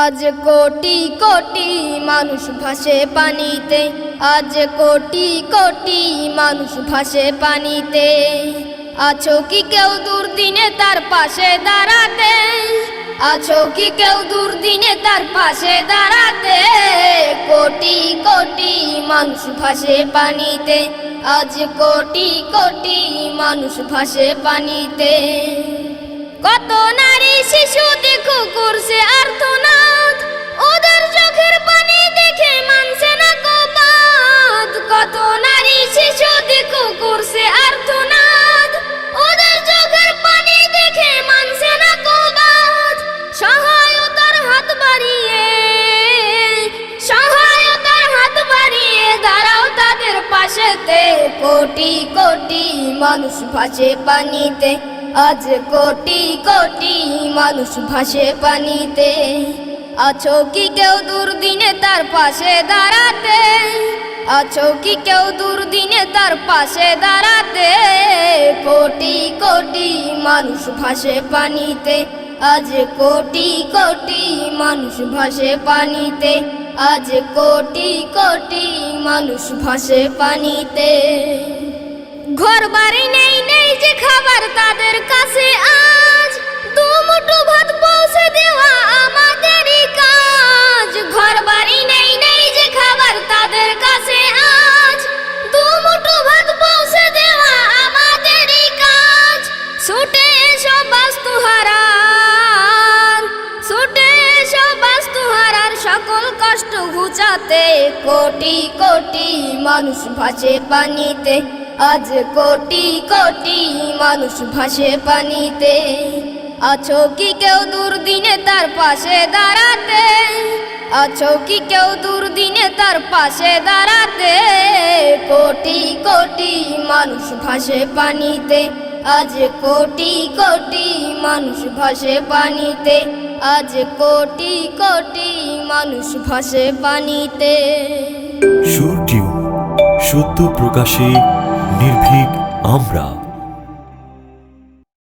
আজ কোটি কোটি মানুষ ভাসে পানিতে। আজ কোটি কোটি মানুষ ভাসে পানিতে। আছো কি কেউ দুর্দিনে তার পাশে দাঁড়াতে? আছো কি কেউ দুর্দিনে তার পাশে দাঁড়াতে? কোটি কোটি মানুষ ভাসে পানিতে। আজ কোটি কোটি মানুষ ভাসে পানিতে। কত নারী শিশু দেখো করছে আর্তনাদ। হাত বাড়িয়ে তাদের পাশেতে। কোটি কোটি মানুষ ভাসে পানিতে। আজ কোটি কোটি মানুষ ভাসে পানিতে। আছো কি কেউ দুর্দিনে তার পাশে দাঁড়াতে? আছো কি কেউ দুর্দিনে তার পাশে দাঁড়াতে? কোটি কোটি মানুষ ভাসে পানিতে, আজ কোটি কোটি মানুষ ভাসে পানিতে, আজ কোটি কোটি মানুষ ভাসে পানিতে। ঘর বাড়ি নেই নেই যে খাবার তাদের কাছে আজ। ছুটে এসো বাস্তু ছুটে এসো বাস্তু সকল কষ্ট ঘুচাতে। কোটি কোটি মানুষ ভাসে পানিতে, আজ কোটি কোটি মানুষ ভাসে পানিতে। আছো কি কেউ দুর্দিনে তার পাশে দাঁড়াতে? আছো কি কেউ দুর্দিনে তার পাশে দাঁড়াতে? কোটি কোটি মানুষ ভাসে পানিতে আজ কোটি কোটি মানুষ ভাসে পানিতে। আজ কোটি কোটি মানুষ ভাসে পানিতে। সুর টিউন, সত্য প্রকাশে নির্ভীক আমরা।